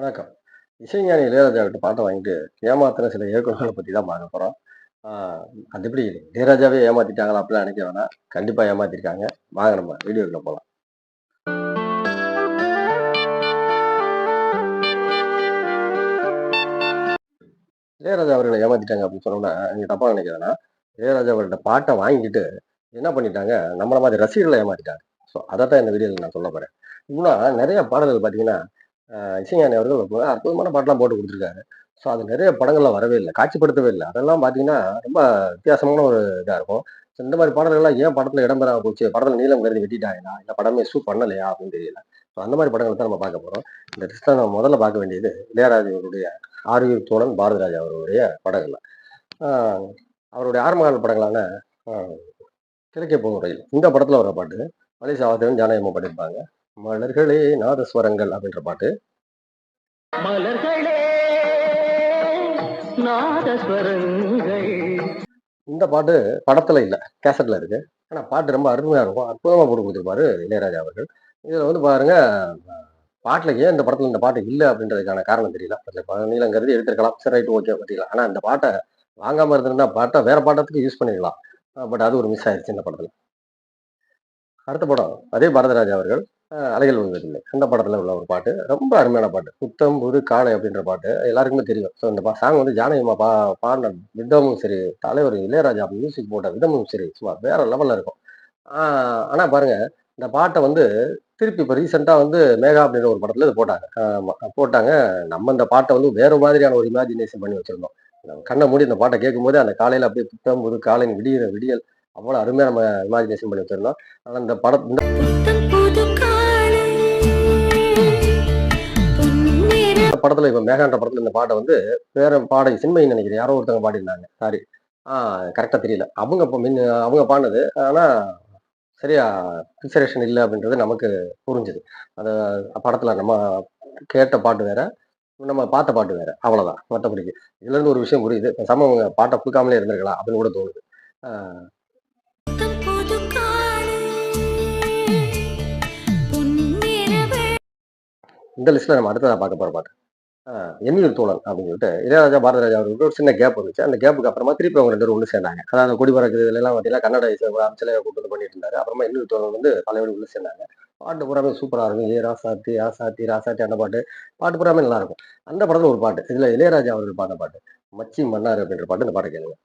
வணக்கம். இசைஞானி இளையராஜா கிட்ட பாட்டை வாங்கிட்டு ஏமாத்துற சில இயக்குநர்களை பற்றி தான் பார்க்க போகிறோம் அது எப்படி இளையராஜாவே ஏமாத்திட்டாங்களா? அப்படிலாம் நினைக்க வேணாம். கண்டிப்பாக ஏமாத்திருக்காங்க. வாங்க நம்ம வீடியோக்குள்ள போகலாம் இளையராஜா அவர்களை ஏமாத்திட்டாங்க அப்படின்னு சொன்னோம்னா, நீங்கள் தப்பாக நினைக்க வேணாம். இளையராஜா அவர்கள்ட்ட பாட்டை வாங்கிட்டு என்ன பண்ணிட்டாங்க, நம்மள மாதிரி ரசிகர்களை ஏமாத்திட்டாங்க. ஸோ அதை தான் இந்த வீடியோவில் நான் சொல்ல போகிறேன் இன்னும் நிறைய பாடல்கள் பார்த்தீங்கன்னா, இசைஞானி அவர்கள் ரொம்ப அற்புதமான பாட்டெல்லாம் போட்டு கொடுத்துருக்காரு ஸோ அது நிறைய படங்கள்லாம் வரவே இல்லை காட்சிப்படுத்தவே இல்லை அதெல்லாம் பார்த்தீங்கன்னா, ரொம்ப வித்தியாசமான ஒரு இதாக இருக்கும். ஸோ இந்த மாதிரி பாடல்கள்லாம் ஏன் படத்தில் இடம்பெறாம போச்சு? படத்தில் நீளம் கருதி வெட்டிட்டாங்களா? இல்லை படமே ஷூ பண்ணலையா? அப்படின்னு தெரியல. ஸோ அந்த மாதிரி படங்கள் தான் நம்ம பார்க்க போகிறோம் இந்த லிஸ்ட்டில் நம்ம முதல்ல பார்க்க வேண்டியது இளையராஜா ஆரோக்கிய தோழன் பாரதிராஜா அவருடைய படங்கள் அவருடைய ஆரம்பகால படங்களான கிழக்கே போகும் ரயில். இந்த படத்தில் வர பாட்டு மலேசியா வாசுதேவன், ஜானகி அம்மா மலர்களே நாதஸ்வரங்கள் அப்படின்ற பாட்டு. மலர்களே நாதஸ்வரங்கள் இந்த பாட்டு படத்துல இல்ல. கேசட்ல இருக்கு. ஆனா பாட்டு ரொம்ப அருமையா இருக்கும். அற்புதமா போட்டு குடுத்திருப்பாரு இளையராஜா அவர்கள். இதுல வந்து பாருங்க, பாட்டுல ஏன் இந்த படத்துல இந்த பாட்டு இல்ல அப்படின்றதுக்கான காரணம் தெரியல. அதுல ப நீளம் கருதி எடுத்திருக்கலாம். சரி ரைட் ஓகே பண்ணிக்கலாம். ஆனா இந்த பாட்ட வாங்காம இருந்திருந்தா பாட்ட வேற பாட்டத்துக்கு யூஸ் பண்ணிருக்கலாம். அ பட் அது ஒரு மிஸ் ஆயிருச்சு இந்த படத்துல. அடுத்த படம் அதே பாரதிராஜா அவர்கள் அலைகள் விழுவதில்லை அந்த படத்தில் உள்ள ஒரு பாட்டு. ரொம்ப அருமையான பாட்டு. புத்தம் புது காலை அப்படின்ற பாட்டு எல்லாருக்குமே தெரியும். ஸோ இந்த பா சாங் வந்து ஜானகிமா பா பாடின விதமும் சரி, தலைவர் இளையராஜா மியூசிக் போட்ட விதமும் சரி, சும்மா வேற லெவலில் இருக்கும். ஆனால் பாருங்க, இந்த பாட்டை வந்து திருப்பி இப்போ ரீசெண்டாக வந்து மேகா அப்படின்ற ஒரு படத்தில் இது போட்டாங்க. போட்டாங்க. நம்ம இந்த பாட்டை வந்து வேறு மாதிரியான ஒரு இமேஜினேஷன் பண்ணி வச்சிருந்தோம். நம்ம மூடி இந்த பாட்டை கேட்கும்போது அந்த காலையில் அப்படியே புத்தம் புது காலையின் விடியிற விடியல் அவ்வளோ அருமையாக நம்ம இமேஜினேஷன் பண்ணி வச்சிருந்தோம். ஆனால் இந்த படம் இந்த படத்துல இப்ப மேகான்ற படத்துல இந்த பாட்ட வந்து வேற பாடகி சின்மயின்னு நினைக்கிறேன். யாரோ ஒருத்தவங்க பாடியிருந்தாங்க. சாரி. ஆ கரெக்ட்டா தெரியல. அவங்க இப்ப மின் அவங்க பாடுனது. ஆனா சரியா பிக்சரேஷன் இல்ல அப்படின்றது நமக்கு புரிஞ்சுது. அந்த படத்துல நம்ம கேட்ட பாட்டு வேற, நம்ம பார்த்த பாட்டு வேற. அவ்வளவுதான். மத்தபடிக்கு. இதுல இருந்து ஒரு விஷயம் புரியுது. பேசாம அவங்க பாட்ட குடுக்காமலே இருந்திருக்கலாம் அப்படின்னு கூட தோணுது. இந்த லிஸ்ட்ல நம்ம அடுத்ததா பார்க்க போற பாட்டு. ஆ எண்ணியூர் தோழன் அப்படின்னு சொல்லிட்டு இளையராஜா, பாரதராஜா அவர்களுக்கு ஒரு சின்ன கேப் வந்துச்சு. அந்த கேப்புக்கு அப்புறமா திருப்பி அவங்க ரெண்டு பேரும் சேர்ந்தாங்க. அதாவது கொடி பறக்குது இதெல்லாம் பார்த்தீங்கன்னா, கன்னட இசை சிலைய கூட்டு வந்து பண்ணிட்டு இருந்தாரு. அப்புறமா எண்ணியூர் தோழன் வந்து பழையபடி உள்ள சேர்ந்தாங்க. பாட்டு பூராமே சூப்பராக இருக்கும். ஏ ராசாத்தி, ராசாத்தி, ராசாத்தி அந்த பாட்டு. பாட்டு பூராமே நல்லா இருக்கும். அந்த படத்தில் ஒரு பாட்டு. இதுல இளையராஜா அவர்கள் பாட்ட பாட்டு. மச்சி மன்னார் அப்படின்ற பாட்டு. இந்த பாட்டு கேளுங்க.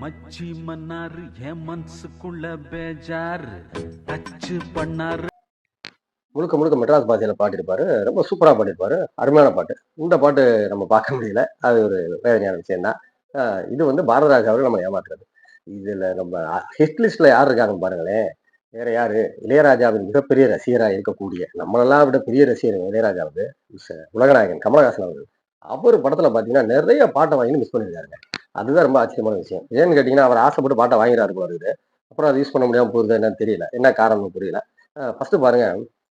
மச்சி மன்னார் என் மனசுக்குள்ள பேஜார் டச்சு பண்ணாரு முழுக்க முழுக்க மெட்ராஸ் பாஷையில் பாட்டிருப்பாரு ரொம்ப சூப்பராக பாட்டிருப்பாரு அருமையான பாட்டு. இந்த பாட்டு நம்ம பார்க்க முடியல. அது ஒரு வேதனையான விஷயம் தான். இது வந்து பாரதிராஜா அவர்கள் நம்ம ஏமாத்துறது. இதில் நம்ம ஹிட் யார் இருக்காங்கன்னு பாருங்களேன். வேற யாரு? இளையராஜாவின் மிகப்பெரிய ரசிகராக இருக்கக்கூடிய, நம்மளெல்லாம் விட பெரிய ரசிகர் இளையராஜாவுக்கு உலகநாயகன் கமலஹாசன் அவர்கள். அவர் படத்தில் பார்த்தீங்கன்னா, நிறைய பாட்டை வாங்கி மிஸ் பண்ணியிருக்காருங்க. அதுதான் ரொம்ப ஆச்சரியமான விஷயம். ஏன்னு கேட்டிங்கன்னா அவர் ஆசைப்பட்டு பாட்டை வாங்கிறாரு போல இருக்குது. அப்புறம் அதை யூஸ் பண்ண முடியாமல் போகிறது என்னன்னு தெரியல. என்ன காரணம்னு புரியல. ஃபஸ்ட்டு பாருங்கள் பாருங்க,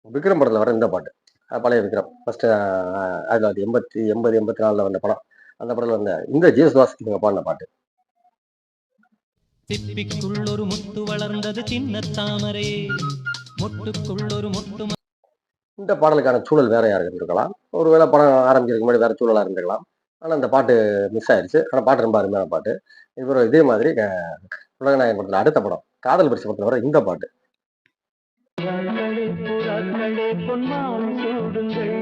விக்ரம் படத்துல வர இந்த பாட்டு. பழைய விக்ரம். ஃபர்ஸ்ட் அ 1980 80, 84ல வந்த படம். அந்த படத்துல வந்த இந்த ஜேசுதாஸ் இவங்க பாடுன பாட்டு. திப்பிக்குள் ஒரு முத்து வளர்ந்தது சின்ன தாமரை மொட்டுக்குள் ஒரு மொட்டு இந்த பாடலுக்கான சூழல் வேறையா இருந்திருக்கலாம். ஒருவேளை படம் ஆரம்பிக்கிறதுக்கு முன்னாடி வேற சூழலா இருந்திருக்கலாம். ஆனா இந்த பாட்டு மிஸ் ஆயிருச்சு. ஆனா பாட்டு ரொம்ப அருமையான பாட்டு. அப்புறம் இதே மாதிரி உலகநாயகன் படத்துல அடுத்த படம். காதல் பரிசு படத்துல வர இந்த பாட்டு. பொன்மாலை சூடுங்கள்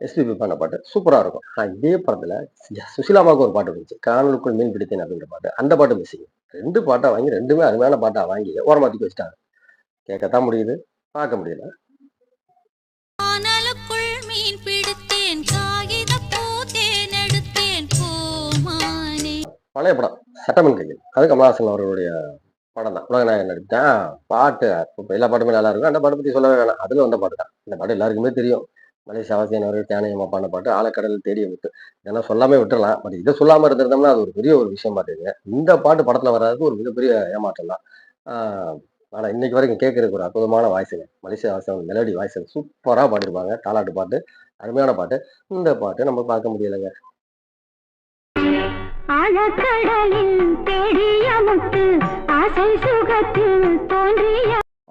எஸ்பிபி பாடின பாட்டு. சூப்பரா இருக்கும். ஆனா இதே படத்துல ஸ் சுசீலாம்மாவுக்கு ஒரு பாட்டு வந்துச்சு. காணலுக்குள் மீன் பிடித்தேன் அப்படின்ற பாட்டு. அந்த பாட்டு மிஸ்ஸிங். 2 பாட்டா வாங்கி 2மே அருமையான பாட்டா வாங்கி ஓரமா தூக்கி வச்சுட்டாங்க. கேட்கத்தான் முடியுது. பார்க்க முடியல. பழைய படம். சட்டமன் கையில். அது கமலஹாசன் அவர்களுடைய படம் தான். உலகநாயகன் நடித்த பாட்டு இப்போ எல்லா பாட்டுமே நல்லா இருக்கும். அந்த பாட்டை பற்றி சொல்லவே வேணாம். அதில் வந்த பாட்டு தான். இந்த பாட்டு எல்லாருக்குமே தெரியும். மலேசிய வாசுதேவன் அவர்கள், தேனையம்மா பாட பாடின பாட்டு. ஆழக்கடல் தேடிய விட்டு இதெல்லாம் சொல்லாமே விட்டுறலாம். பட் இதை சொல்லாமல் இருந்திருந்தோம்னா, அது ஒரு பெரிய ஒரு விஷயம் பார்த்துக்கங்க. இந்த பாட்டு படத்தில் வராது ஒரு மிகப்பெரிய ஏமாற்றம் தான். ஆனால் இன்னைக்கு வரைக்கும் கேட்கறதுக்கு ஒரு அற்புதமான வாய்ஸுங்க. மலேசிய வாசுதேவன் மெலோடி வாய்ஸ் சூப்பராக பாடிருப்பாங்க தாலாட்டு பாட்டு. அருமையான பாட்டு. இந்த பாட்டு நம்ம பார்க்க முடியலைங்க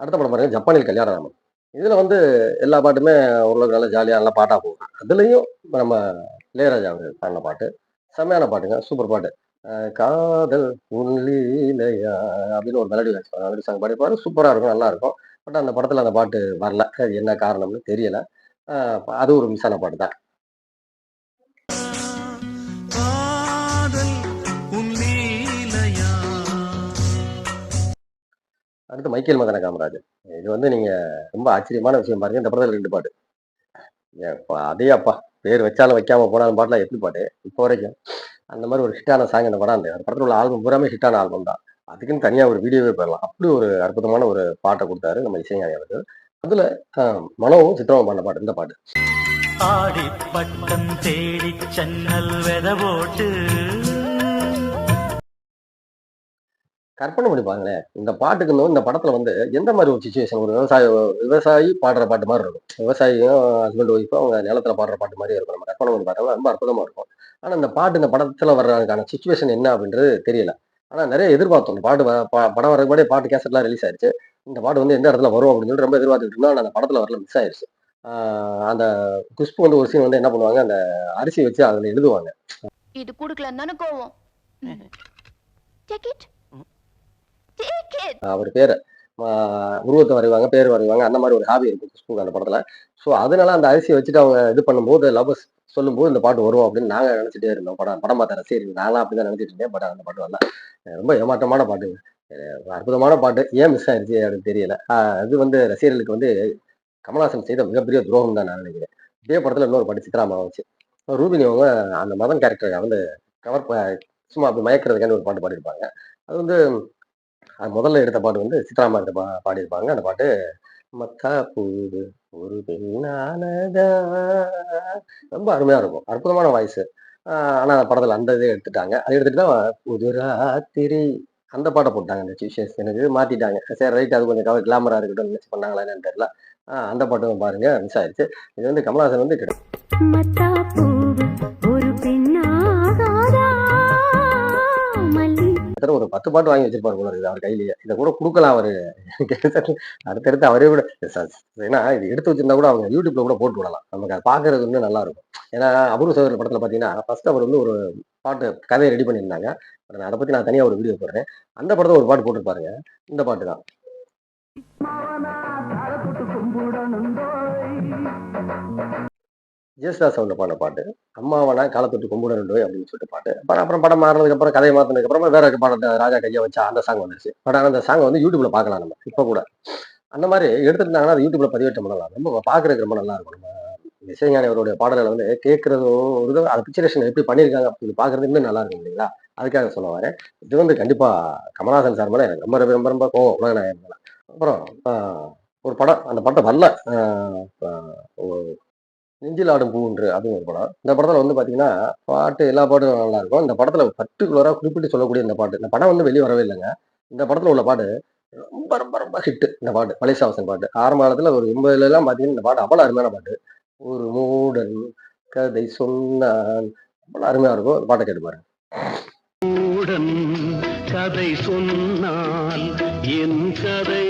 அடுத்த படம் பாருங்க. ஜப்பானில் கல்யாணராமன். இதுல வந்து எல்லா பாட்டுமே ஓரளவுக்கு நல்லா ஜாலியா நல்லா பாட்டா போகும் அதுலயும் நம்ம இளையராஜா அவர் பாடின பாட்டு செம்மையான பாட்டுங்க சூப்பர் பாட்டு. காதல் உன்லீலையா அப்படின்னு ஒரு மெலடி மெலடி சாங் பாடிப்பாரு சூப்பரா இருக்கும் நல்லா இருக்கும். பட் அந்த படத்துல அந்த பாட்டு வரல. அது என்ன காரணம்னு தெரியல. அது ஒரு மிஸ்ஸான பாட்டு தான் அடுத்து மைக்கேல் மதன காமராஜ் இது வந்து நீங்க ரொம்ப ஆச்சரியமான விஷயம் பாருங்க. இந்த படத்துல ரெண்டு பாட்டு. அதே அப்பா பேர் வச்சாலும் வைக்காம போனாலும் பாட்டுலாம் எப்படி பாட்டு. இப்போ வரைக்கும் அந்த மாதிரி ஒரு ஹிட்டான சாங் இந்த படம் அந்த படத்துல உள்ள ஆல்பம் பூராமே ஹிட்டான ஆல்பம் தான். அதுக்குன்னு தனியா ஒரு வீடியோவே போயிடலாம் அப்படி ஒரு அற்புதமான ஒரு பாட்டை கொடுத்தாரு நம்ம இசைஞானி அவர்கள். அதுல மனோவும் சித்திரமும் பண்ண பாட்டு இந்த பாட்டு. ஆடி பட்டம் தேடி சன்னல் வெத போட்டு கற்பனை பண்ணி பாருங்களேன். இந்த பாட்டுக்கு இந்த படத்துல வந்து எந்த மாதிரி ஒரு சுச்சுவேஷன் ஒரு விவசாய விவசாயி பாடுற பாட்டு மாதிரி இருக்கும். விவசாயியும் ஹஸ்பண்ட் ஒய்ஃபும் அவங்க நிலத்துல பாடுற பாட்டு மாதிரி இருக்கும். நம்ம கற்பனை பண்ணி பார்த்தோம்னா ரொம்ப அற்புதமா இருக்கும். ஆனா இந்த பாட்டு இந்த படத்துல வர்றதுக்கான சுச்சுவேஷன் என்ன அப்படின்றது தெரியல. ஆனா நிறைய எதிர்பார்த்தோம். இந்த பாட்டு ப- படம் வரக்கு முன்னாடி பாட்டு கேசட்லாம் ரிலீஸ் ஆயிருச்சு. இந்த பாட்டு வந்து எந்த இடத்துல வரும் அப்படின்னு சொல்லி ரொம்ப எதிர்பார்த்துட்டு இருந்தோம். அந்த படத்துல வரல மிஸ் ஆயிருச்சு. அந்த குஷ்பு வந்து ஒரு சீன் வந்து என்ன பண்ணுவாங்க? அந்த அரிசி வச்சு அதுல எழுதுவாங்க. இது கொடுக்கலன்னு கோவம். அவர் பேரை உருவத்தை வரைவாங்க பேர் வரைவாங்க அந்த மாதிரி ஒரு ஹாபி இருக்கும் குஷ்புக்கு அந்த படத்துல. ஸோ அதனால அந்த அரிசியை வச்சுட்டு அவங்க இது பண்ணும்போது லவ்வர்ஸ் சொல்லும்போது இந்த பாட்டு வரும் அப்படின்னு நாங்க நினைச்சிட்டே இருந்தோம். படம் படம் பார்த்த ரசிகர்கள் அப்படி அப்படிதான் நினைச்சிட்டு இருந்தேன் பட் அந்த பாட்டு வரல. ரொம்ப ஏமாற்றமான பாட்டு. அற்புதமான பாட்டு. ஏன் மிஸ் ஆயிருச்சு அப்படின்னு தெரியல. அது வந்து ரசிகர்களுக்கு வந்து கமல்ஹாசன் செய்த மிகப்பெரிய துரோகம் தான் நான் நினைக்கிறேன். இதே படத்துல இன்னொரு பாட்டு சித்ராமாவை வச்சு ரூபினி அவங்க அந்த மதன் கேரக்டரை வந்து கவர் சும்மா அப்படி மயக்கிறதுக்கான ஒரு பாட்டு பாடியிருப்பாங்க. அது வந்து அது முதல்ல எடுத்த பாட்டு வந்து சித்ராமா எடுத்த பா பாடியிருப்பாங்க. அந்த பாட்டு மத்தா பூவு ஒரு பெண்ணானதா? ரொம்ப அருமையா இருக்கும். அற்புதமான வாய்ஸ் ஆனா அந்த படத்துல அந்த இதே எடுத்துட்டாங்க. அதை எடுத்துட்டு தான் புது ராத்திரி அந்த பாட்டை போட்டாங்க. அந்த விஷயஸ் எனக்கு மாத்திட்டாங்க. சரி ரைட் அது கொஞ்சம் கவர் கிளாமரா இருக்கட்டும் நினைச்சு பண்ணாங்களா என்னன்னு தெரியல. ஆஹ் அந்த பாட்டும் பாருங்க மிஸ் ஆயிடுச்சு. இது வந்து கமலஹாசன் வந்து கிடைக்கும் கிட்டத்தட்ட ஒரு பத்து பாட்டு வாங்கி வச்சிருப்பாரு போல இருக்குது அவர் கையிலேயே. இதை கூட கொடுக்கலாம் அவரு. அடுத்தடுத்து அவரே கூட ஏன்னா இது எடுத்து வச்சிருந்தா கூட அவங்க யூடியூப்ல கூட போட்டு விடலாம். நமக்கு அதை பாக்குறது இன்னும் நல்லா இருக்கும். ஏன்னா அபூர்வ சகோதரர் படத்துல பாத்தீங்கன்னா ஃபர்ஸ்ட் அவர் வந்து ஒரு பாட்டு கதையை ரெடி பண்ணியிருந்தாங்க. நான் அதை பத்தி நான் தனியா ஒரு வீடியோ போடுறேன். அந்த படத்தை ஒரு பாட்டு போட்டுருப்பாருங்க. இந்த பாட்டு தான். ஜேசுதாஸ் அவங்க பாடின பாட்டு அம்மாவனா காலத்தொட்டு ரெண்டு அப்படின்னு சொல்லிட்டு பாட்டு. அப்புறம் அப்புறம் படம் மாறினதுக்கு அப்புறம் கதையை மாத்தினதுக்கு வேற ஒரு ராஜா கையை வச்சா அந்த சாங் வந்துருச்சு. பட் ஆனால் அந்த சாங்கை வந்து யூடியூப்ல பார்க்கலாம் நம்ம இப்போ கூட. அந்த மாதிரி எடுத்துருந்தாங்கன்னா அது யூடியூப்ல பதிவேற்றம் பண்ணலாம். ரொம்ப பாக்குறதுக்கு ரொம்ப நல்லா இருக்கும். நம்ம இசைஞானி அவருடைய பாடல்களை வந்து கேட்கறதும் ஒரு இதோ அது பிக்சரேஷன் எப்படி பண்ணியிருக்காங்க அப்படின்னு பாக்குறது இன்னும் நல்லா இருக்கும் இல்லைங்களா? அதுக்காக சொல்ல வரேன். இது வந்து கண்டிப்பா கமலஹாசன் சார் மேல எனக்கு ரொம்ப ரொம்ப ரொம்ப ரொம்ப கோவம். உலகநாயகன் மேல அப்புறம் ஒரு படம் அந்த படம் வரல. நெஞ்சில் ஆடும் பூன்று அதுவும் ஒரு படம். இந்த படத்தில் வந்து பார்த்தீங்கன்னா பாட்டு எல்லா பாட்டும் நல்லா இருக்கும். இந்த படத்தில் பர்டிகுலராக குறிப்பிட்டு சொல்லக்கூடிய இந்த பாட்டு. இந்த படம் வந்து வெளியே வரவே இல்லைங்க. இந்த படத்தில் உள்ள பாட்டு ரொம்ப ரொம்ப ரொம்ப ஹிட் இந்த பாட்டு. மலேசாவசன் பாட்டு. ஆரம்ப காலத்தில் ஒரு எண்பதுல எல்லாம் இந்த பாட்டு அவ்வளோ அருமையான பாட்டு. ஒரு மூடன் கதை சொன்னான். அவ்வளோ அருமையாக இருக்கும். அந்த பாட்டை கேட்டு பாருங்க. கதை சொன்னால் என் கதை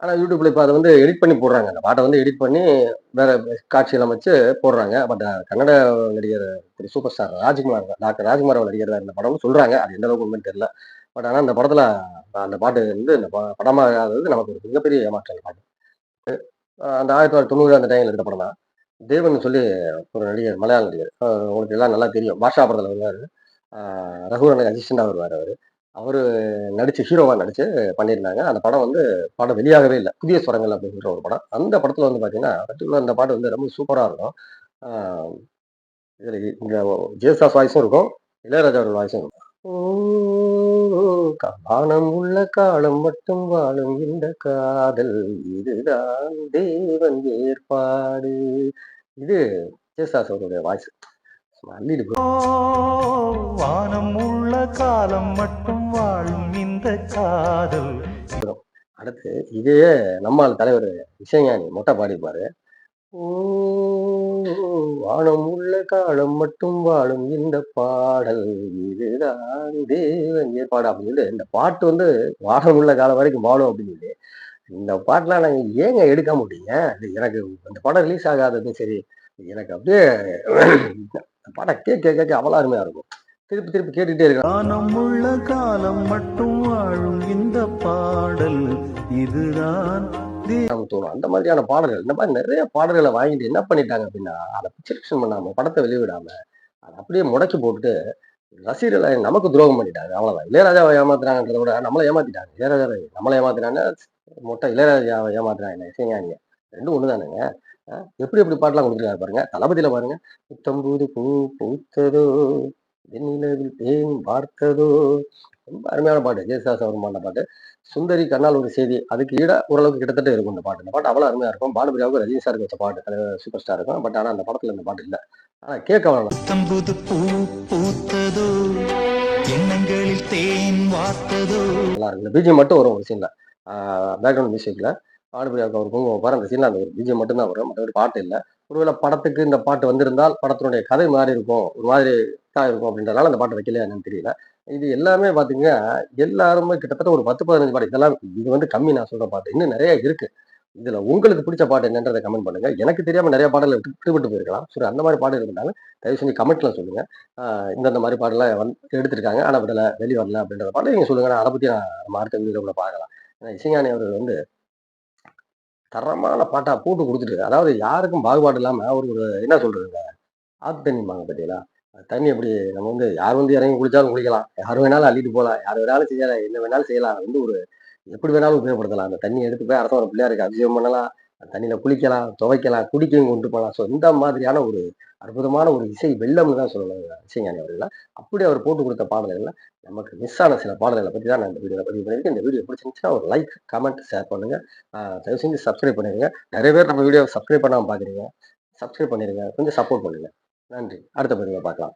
ஆனால் யூடியூப்ல இப்போ அதை வந்து எடிட் பண்ணி போடுறாங்க. அந்த பாட்டை வந்து எடிட் பண்ணி வேற காட்சியெல்லாம் அமைச்சு போடுறாங்க. பட் கன்னட நடிகர் திரு super star Rajkumar doctor Rajkumar அவர் நடிகர் இந்த படம்னு சொல்றாங்க. அது எந்த அளவுக்கு உண்மைன்னு தெரியல. பட் ஆனால் அந்த படத்துல அந்த பாட்டு வந்து இந்த ப- படமாகாதது நமக்கு ஒரு மிகப்பெரிய ஏமாற்றம் அந்த பாட்டு அந்த ஆயிரத்தி தொள்ளாயிரத்தி தொண்ணூறு அந்த டைம்ல எடுத்த படம் தான் தேவன் சொல்லி ஒரு நடிகர் மலையாள நடிகர். உங்களுக்கு எல்லாம் நல்லா தெரியும். பாஷா படத்தில் வருவார். அஹ் ரகுவரனுக்கு அசிஸ்டண்டா வருவார் அவர். அவர் நடிச்சு ஹீரோவாக நடிச்சு பண்ணியிருந்தாங்க. அந்த படம் வந்து படம் வெளியாகவே இல்லை. புதிய சுரங்கள் அப்படின்ற ஒரு படம். அந்த படத்தில் வந்து பார்த்தீங்கன்னா particular அந்த பாட்டு வந்து ரொம்ப சூப்பராக இருக்கும். இதில் இந்த ஜேசாஸ் வாய்ஸும் இருக்கும். இளையராஜா வாய்ஸும் இருக்கும். ஓ, உள்ள காலம் மட்டும் வாழும் இந்த காதல். இதுதான் தேவன் ஏற்பாடு. இது ஜேசாஸ் அவருடைய வாய்ஸ். வானம் உள்ள காலம் மட்டும் வாழும் இந்த காதல். அடுத்து இதையே நம்மால் தலைவர் இசைஞானி மொட்டை பாடிப்பாரு வானம் உள்ள காலம் மட்டும் வாழும் இந்த பாடல். இதுதான் தேவன் ஏற்பாடு அப்படின்னு சொல்லி இந்த பாட்டு வந்து வானம் உள்ள காலம் வரைக்கும் வாழும் அப்படின்னு சொல்லி இந்த பாட்டுலாம் நாங்க ஏங்க எடுக்காம விட்டீங்க? இது எனக்கு அந்த படம் ரிலீஸ் ஆகாததும் சரி எனக்கு அப்படியே பாட்டை கேட்க கேட்க அவ்வளோ அருமையா இருக்கும். திருப்பி திருப்பி கேட்டுக்கிட்டே இருக்கலாம் காலம் உள்ள காலம் மட்டும் வாழும் இந்த பாடல். இதுதான் நமக்கு தோணும் அந்த மாதிரியான பாடல்கள் இந்த மாதிரி நிறைய பாடல்களை வாங்கிட்டு என்ன பண்ணிட்டாங்க அப்படின்னா அதை பிக்சரேஷன் பண்ணாம படத்தை வெளியிடாம அதை அப்படியே முடக்கி போட்டுட்டு ரசிகர்களை நமக்கு துரோகம் பண்ணிட்டாங்க. அவ்வளவுதான். இளையராஜாவை ஏமாத்துறாங்கன்றத விட நம்மளை ஏமாத்திட்டாங்க. இளையராஜா நம்மளை ஏமாத்தினாங்க மொட்டை இளையராஜாவை ஏமாத்துறாங்க இசைஞானிங்க ரெண்டும் ஒண்ணுதானுங்க. அஹ் எப்படி எப்படி பாட்டெல்லாம் கொடுத்துருக்காரு பாருங்க. தளபதியில பாருங்க. புத்தம்பூது பூ பூத்ததோ வெண்ணிலவில் தேன் பார்த்ததோ ரொம்ப அருமையான பாட்டு. ஜெயசாஸ் அவர் பாடின பாட்டு. சுந்தரி கண்ணால் ஒரு செய்தி. அதுக்கு ஈடா ஓரளவுக்கு கிட்டத்தட்ட இருக்கும் இந்த பாட்டு. இந்த பாட்டு அவ்வளவு அருமையா இருக்கும். பானுபிரியாவுக்கு ரஜினி சாருக்கு வச்ச பாட்டு. சூப்பர் ஸ்டார் இருக்கும். பட் ஆனா அந்த படத்துல இந்த பாட்டு இல்ல. ஆனா கேட்க வேணாம் தம்புது பூ பூத்ததோ எண்ணங்களில் தேன் வார்த்ததோ நல்லா இருக்கு. இந்த பிஜிஎம் மட்டும் வரும் ஒரு சீன்ல பேக்ரவுண்ட் மியூசிக்ல ஆடுபடியாக அவர் குங்குமம் பாரு அந்த சீனில் அந்த ஒரு பிஜி மட்டும் தான் வரும் மற்றபடி பாட்டு இல்லை. ஒருவேளை படத்துக்கு இந்த பாட்டு வந்திருந்தால் படத்தினுடைய கதை மாறி இருக்கும். ஒரு மாதிரி தான் இருக்கும் அப்படின்றனால அந்த பாட்டு வைக்கலையா என்னன்னு தெரியல. இது எல்லாமே பார்த்தீங்கன்னா எல்லாருமே கிட்டத்தட்ட ஒரு பத்து பதினஞ்சு பாட்டு. இதெல்லாம் இது வந்து கம்மி நான் சொல்கிற பாட்டு. இன்னும் நிறைய இருக்குது இதில் உங்களுக்கு பிடிச்ச பாட்டு என்னன்றதை கமெண்ட் பண்ணுங்க. எனக்கு தெரியாமல் நிறைய பாடல்கள் விட்டுவிட்டு போயிருக்கலாம். சரி அந்த மாதிரி பாடல் இருந்தாலும் தயவு செஞ்சு கமெண்ட்லாம் சொல்லுங்க. இந்தந்த மாதிரி பாடலாம் வந்து எடுத்திருக்காங்க. ஆனால் விடலை வெளி வரல அப்படின்றத பாட்டு நீங்கள் சொல்லுங்க. நான் அதை பற்றி நான் நம்ம அடுத்த கூட பார்க்கலாம். ஏன்னா இசைஞானி அவர்கள் வந்து தரமான பாட்டா போட்டு கொடுத்துட்டு அதாவது யாருக்கும் பாகுபாடு இல்லாமல் அவர் ஒரு என்ன சொல்றதுங்க? ஆத்து தண்ணிம்பாங்க பார்த்தீங்களா தண்ணி எப்படி நம்ம வந்து யார் வந்து இறங்கி குளிச்சாலும் குளிக்கலாம். யார் வேணாலும் அள்ளிட்டு போகலாம் யார் வேணாலும் செய்யலாம். என்ன வேணாலும் செய்யலாம். வந்து ஒரு எப்படி வேணாலும் உபயோகப்படுத்தலாம். அந்த தண்ணி எடுத்து போய் அரச ஒரு பிள்ளையாருக்கு அபிஷேகம் பண்ணலாம். தண்ணியில குளிக்கலாம் துவைக்கலாம் குடிக்கவும் கொண்டு போகலாம். ஸோ இந்த மாதிரியான ஒரு அற்புதமான ஒரு இசை வெள்ளம்னு தான் சொல்லணும் இசைஞானி அவர்கள் அப்படி அவர் போட்டு கொடுத்த பாடல்கள்லாம் நமக்கு மிஸ் ஆன சில பாடல்களை பற்றி தான் நான் இந்த வீடியோவில் பதிவு பண்ணியிருக்கேன். இந்த வீடியோ பிடிச்சிருந்துச்சுன்னா ஒரு லைக் கமெண்ட் ஷேர் பண்ணுங்க. தயவு செஞ்சு சப்ஸ்கிரைப் பண்ணிடுங்க நிறைய பேர் நம்ம வீடியோ சப்ஸ்கிரைப் பண்ணாமல் பார்க்குறீங்க. சப்ஸ்கிரைப் பண்ணிடுங்க கொஞ்சம் சப்போர்ட் பண்ணுங்க. நன்றி. அடுத்த பதிவில் பார்க்கலாம்.